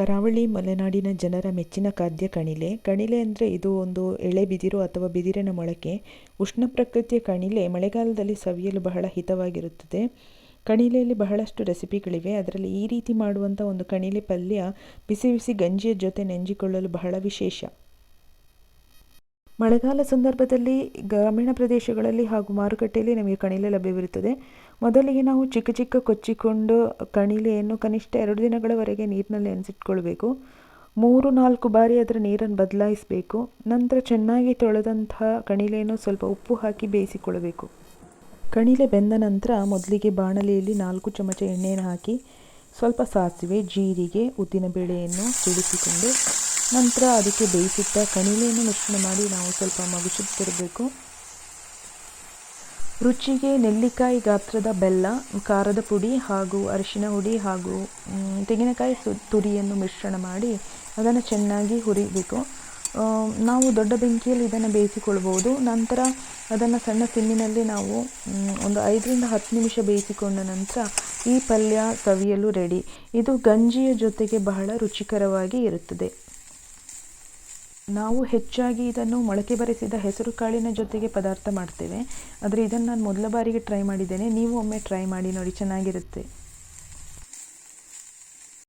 ಕರಾವಳಿ ಮಲೆನಾಡಿನ ಜನರ ಮೆಚ್ಚಿನ ಖಾದ್ಯ ಕಣಿಲೆ. ಕಣಿಲೆ ಅಂದರೆ ಇದು ಒಂದು ಎಳೆ ಬಿದಿರು ಅಥವಾ ಬಿದಿರಿನ ಮೊಳಕೆ. ಉಷ್ಣ ಪ್ರಕೃತಿಯ ಕಣಿಲೆ ಮಳೆಗಾಲದಲ್ಲಿ ಸವಿಯಲು ಬಹಳ ಹಿತವಾಗಿರುತ್ತದೆ. ಕಣಿಲೆಯಲ್ಲಿ ಬಹಳಷ್ಟು ರೆಸಿಪಿಗಳಿವೆ. ಅದರಲ್ಲಿ ಈ ರೀತಿ ಮಾಡುವಂಥ ಒಂದು ಕಣಿಲೆ ಪಲ್ಯ ಬಿಸಿ ಬಿಸಿ ಗಂಜಿಯ ಜೊತೆ ನೆಂಜಿಕೊಳ್ಳಲು ಬಹಳ ವಿಶೇಷ. ಮಳೆಗಾಲ ಸಂದರ್ಭದಲ್ಲಿ ಗ್ರಾಮೀಣ ಪ್ರದೇಶಗಳಲ್ಲಿ ಹಾಗೂ ಮಾರುಕಟ್ಟೆಯಲ್ಲಿ ನಮಗೆ ಕಣಿಲೆ ಲಭ್ಯವಿರುತ್ತದೆ. ಮೊದಲಿಗೆ ನಾವು ಚಿಕ್ಕ ಚಿಕ್ಕ ಕೊಚ್ಚಿಕೊಂಡು ಕಣಿಲೆಯನ್ನು ಕನಿಷ್ಠ ಎರಡು ದಿನಗಳವರೆಗೆ ನೀರಿನಲ್ಲಿ ನೆನೆಸಿಟ್ಕೊಳ್ಬೇಕು. ಮೂರು ನಾಲ್ಕು ಬಾರಿ ಅದರ ನೀರನ್ನು ಬದಲಾಯಿಸಬೇಕು. ನಂತರ ಚೆನ್ನಾಗಿ ತೊಳೆದಂತಹ ಕಣಿಲೆಯನ್ನು ಸ್ವಲ್ಪ ಉಪ್ಪು ಹಾಕಿ ಬೇಯಿಸಿಕೊಳ್ಳಬೇಕು. ಕಣಿಲೆ ಬೆಂದ ನಂತರ ಮೊದಲಿಗೆ ಬಾಣಲೆಯಲ್ಲಿ ನಾಲ್ಕು ಚಮಚ ಎಣ್ಣೆಯನ್ನು ಹಾಕಿ ಸ್ವಲ್ಪ ಸಾಸಿವೆ, ಜೀರಿಗೆ, ಉದ್ದಿನಬೇಳೆಯನ್ನು ಸಿಡಿಸಿಕೊಂಡು ನಂತರ ಅದಕ್ಕೆ ಬೇಯಿಸಿಟ್ಟ ಕಣಿಲೆಯನ್ನು ಮಿಶ್ರಣ ಮಾಡಿ ನಾವು ಸ್ವಲ್ಪ ಮಗುಚುತ್ತಿರಬೇಕು ರುಚಿಗೆ ನೆಲ್ಲಿಕಾಯಿ ಗಾತ್ರದ ಬೆಲ್ಲ, ಖಾರದ ಪುಡಿ ಹಾಗೂ ಅರಿಶಿನ ಹುಡಿ ಹಾಗೂ ತೆಂಗಿನಕಾಯಿ ಸು, ತುರಿಯನ್ನು ಮಿಶ್ರಣ ಮಾಡಿ ಅದನ್ನು ಚೆನ್ನಾಗಿ ಹುರಿಬೇಕು. ನಾವು ದೊಡ್ಡ ಬೆಂಕಿಯಲ್ಲಿ ಇದನ್ನು ಬೇಯಿಸಿಕೊಳ್ಬೋದು. ನಂತರ ಅದನ್ನು ಸಣ್ಣ ತಿನ್ನಿನಲ್ಲಿ ನಾವು ಒಂದು ಐದರಿಂದ ಹತ್ತು ನಿಮಿಷ ಬೇಯಿಸಿಕೊಂಡ ನಂತರ ಈ ಪಲ್ಯ ಸವಿಯಲು ರೆಡಿ. ಇದು ಗಂಜಿಯ ಜೊತೆಗೆ ಬಹಳ ರುಚಿಕರವಾಗಿ ಇರುತ್ತದೆ. ನಾವು ಹೆಚ್ಚಾಗಿ ಇದನ್ನು ಮೊಳಕೆ ಬರೆಸಿದ ಹೆಸರು ಕಾಳಿನ ಜೊತೆಗೆ ಪದಾರ್ಥ ಮಾಡ್ತೇವೆ. ಆದರೆ ಇದನ್ನು ನಾನು ಮೊದಲ ಬಾರಿಗೆ ಟ್ರೈ ಮಾಡಿದ್ದೇನೆ. ನೀವು ಒಮ್ಮೆ ಟ್ರೈ ಮಾಡಿ ನೋಡಿ, ಚೆನ್ನಾಗಿರುತ್ತೆ.